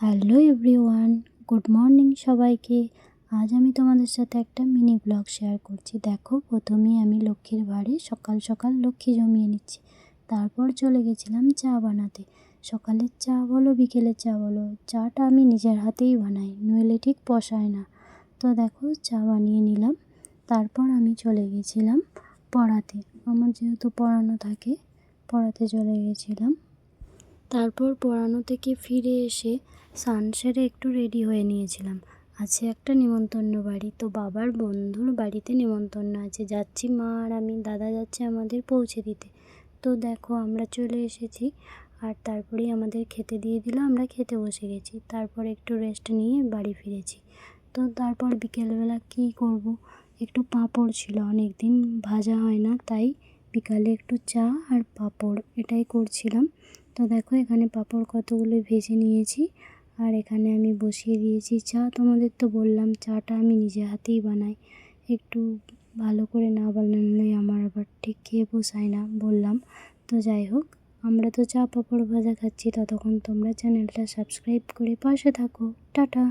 Hello everyone, good morning সবাইকে। আজ আমি তোমাদের সাথে একটা মিনি ব্লগ শেয়ার করছি। দেখো, প্রথমেই আমি লক্ষ্মীর বাড়ি, সকাল সকাল লক্ষ্মী জমিয়ে নিচ্ছি। তারপর চলে গেছিলাম চা বানাতে। সকালের চা বলো বিকেলের চা বলো, চাটা আমি নিজের হাতেই বানাই, নইলে ঠিক পোষায় না। তো দেখো, চা বানিয়ে নিলাম। তারপর আমি চলে গেছিলাম পড়াতে। আমার যেহেতু পড়ানো থাকে, পড়াতে চলে গেছিলাম। তারপর পড়ানো থেকে ফিরে এসে স্নান সেরে একটু রেডি হয়ে নিয়েছিলাম। আছে একটা নিমন্তন্ন বাড়ি। তো বাবার বন্ধুর বাড়িতে নিমন্তন্ন আছে। যাচ্ছি, মা আর আমি। দাদা যাচ্ছে আমাদের পৌঁছে দিতে। তো দেখো, আমরা চলে এসেছি। আর তারপরেই আমাদের খেতে দিয়ে দিল। আমরা খেতে বসে গেছি। তারপর একটু রেস্ট নিয়ে বাড়ি ফিরেছি। তো তারপর বিকেলবেলা কী করব? একটু পাঁপড় ছিল। অনেক দিন ভাজা হয় না, তাই বিকালে একটু চা আর পাঁপড় এটাই করছিলাম। তো দেখো এখানে পাঁপড় কতগুলো ভেজে নিয়েছি। আর এখানে আমি বসিয়ে দিয়েছি চা। তোমাদের তো বললাম, চাটা আমি নিজে হাতেই বানাই। একটু ভালো করে না বানালে আমার আবার ঠিক খেয়ে পোষায় না বললাম। তো যাই হোক, আমরা তো চা পাঁপড় ভাজা খাচ্ছি, ততক্ষণ তোমরা চ্যানেলটা সাবস্ক্রাইব করে পাশে থাকো। টাটা!